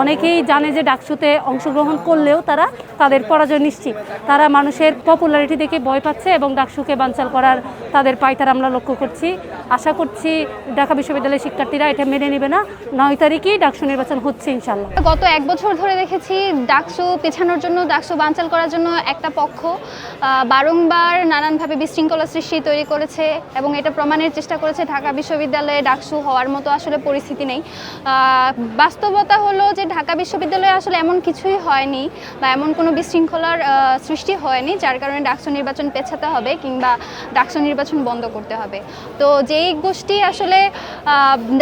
অনেকেই জানে যে ডাকসুতে অংশগ্রহণ করলেও তারা তাদের পরাজয় নিশ্চিত। তারা মানুষের পপুলারিটি দেখে ভয় পাচ্ছে এবং ডাকসুকে বানচাল করার তাদের পাইতার আমরা লক্ষ্য করছি। আশা করছি ঢাকা বিশ্ববিদ্যালয়ের শিক্ষার্থীরা এটা মেনে নেবে না। নয় তারিখেই ডাকসু নির্বাচন হচ্ছে ইনশাল্লাহ গত এক বছর ধরে দেখেছি ডাকসু পেছানোর জন্য, ডাকসু বানচাল করার জন্য একটা পক্ষ বারংবার নানানভাবে বিশৃঙ্খলা সৃষ্টি তৈরি করেছে এবং এটা প্রমাণের চেষ্টা করেছে ঢাকা বিশ্ববিদ্যালয়ে ডাকসু হওয়ার মতো আসলে পরিস্থিতি নেই। বাস্তবতা হলো যে ঢাকা বিশ্ববিদ্যালয়ে আসলে এমন কিছুই হয়নি বা এমন কোনো বিশৃঙ্খলার সৃষ্টি হয়নি, যার কারণে ডাকসু নির্বাচন পেছাতে হবে কিংবা ডাকসু নির্বাচন বন্ধ করতে হবে। তো যেই গোষ্ঠী আসলে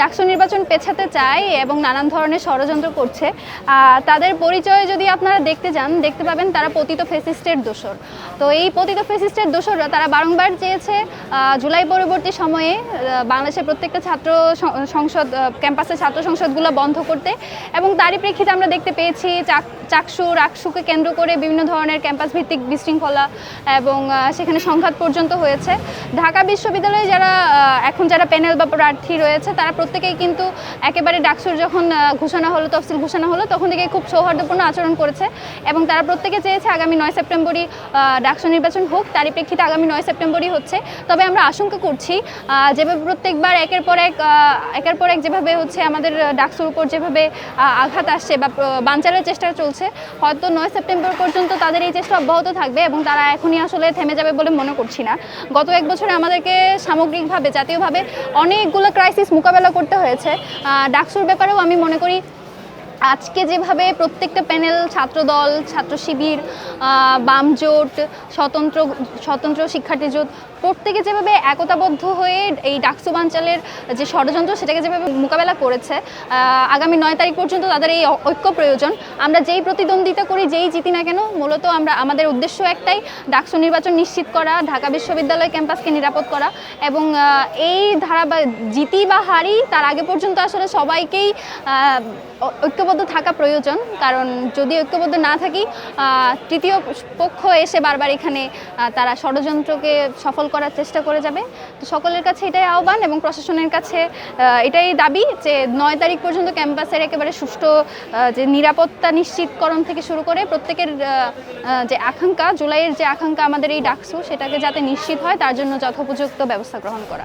ডাকসু নির্বাচন পেছাতে চায় এবং নানান ধরনের ষড়যন্ত্র করছে তাদের পরিচয় যদি আপনারা দেখতে যান, দেখতে পাবেন তারা পতিত ফেসিস্টের দোসর তো এই পতিত ফেসিস্টের দোসররা তারা বারংবার চেয়েছে জুলাই পরবর্তী সময়ে বাংলাদেশের প্রত্যেকটা ছাত্র সংসদ ক্যাম্পাসের ছাত্র সংসদগুলো বন্ধ করতে এবং তারই প্রেক্ষিতে আমরা দেখতে পেয়েছি চাক চাকসু, রাকসুকে কেন্দ্র করে বিভিন্ন ধরনের ক্যাম্পাস ভিত্তিক বিশৃঙ্খলা এবং সেখানে সংঘাত পর্যন্ত হয়েছে। ঢাকা বিশ্ববিদ্যালয়ে যারা এখন যারা প্যানেল বা প্রার্থী রয়েছে, তারা প্রত্যেকেই কিন্তু একেবারে ডাকসুর যখন ঘোষণা হলো, তফসিল ঘোষণা হলো, তখন থেকে খুব সৌহার্দ্যপূর্ণ আচরণ করেছে এবং তারা প্রত্যেকে চেয়েছে আগামী নয় সেপ্টেম্বরই ডাকসু নির্বাচন হোক। তারই প্রেক্ষিতে আগামী নয় সেপ্টেম্বরই হচ্ছে। তবে আমরা আশঙ্কা করছি যেভাবে প্রত্যেকবার একের পর এক একের পর এক যেভাবে হচ্ছে আমাদের ডাকসুর উপর যেভাবে আঘাত আসছে বা বাঞ্চারের চেষ্টা চলছে, হয়তো নয় সেপ্টেম্বর পর্যন্ত তাদের এই চেষ্টা অব্যাহত থাকবে এবং তারা এখনই আসলে থেমে যাবে বলে মনে করছি না। গত এক বছরে আমাদেরকে সামগ্রিকভাবে, জাতীয়ভাবে অনেকগুলো ক্রাইসিস মোকাবেলা করতে হয়েছে। ডাকসুর ব্যাপারেও আমি মনে করি আজকে যেভাবে প্রত্যেকটা প্যানেল ছাত্রদল ছাত্র শিবির বামজোট স্বতন্ত্র স্বতন্ত্র শিক্ষার্থী জোট প্রত্যেকে যেভাবে একতাবদ্ধ হয়ে এই ডাকসু বাঞ্চালের যে ষড়যন্ত্র সেটাকে যেভাবে মোকাবেলা করেছে আগামী নয় তারিখ পর্যন্ত তাদের এই ঐক্য প্রয়োজন। আমরা যেই প্রতিদ্বন্দ্বিতা করি যেই জিতি না কেন মূলত আমরা আমাদের উদ্দেশ্য একটাই ডাকসু নির্বাচন নিশ্চিত করা ঢাকা বিশ্ববিদ্যালয় ক্যাম্পাসকে নিরাপদ করা এবং এই ধারা বা জিতি বা হারি তার আগে পর্যন্ত আসলে সবাইকেই আহ, ঐ- ঐক্যবদ্ধ থাকা প্রয়োজন, কারণ যদি ঐক্যবদ্ধ না থাকি তৃতীয় পক্ষ এসে বারবার এখানে তারা ষড়যন্ত্রকে সফল করার চেষ্টা করে যাবে। তো সকলের কাছে এটাই আহ্বান এবং প্রশাসনের কাছে এটাই দাবি যে নয় তারিখ পর্যন্ত ক্যাম্পাসের একেবারে সুষ্ঠু যে নিরাপত্তা নিশ্চিতকরণ থেকে শুরু করে প্রত্যেকের যে আকাঙ্ক্ষা, জুলাইয়ের যে আকাঙ্ক্ষা আমাদের এই ডাকসু, সেটাকে যাতে নিশ্চিত হয়, তার জন্য যথোপযুক্ত ব্যবস্থা গ্রহণ করা।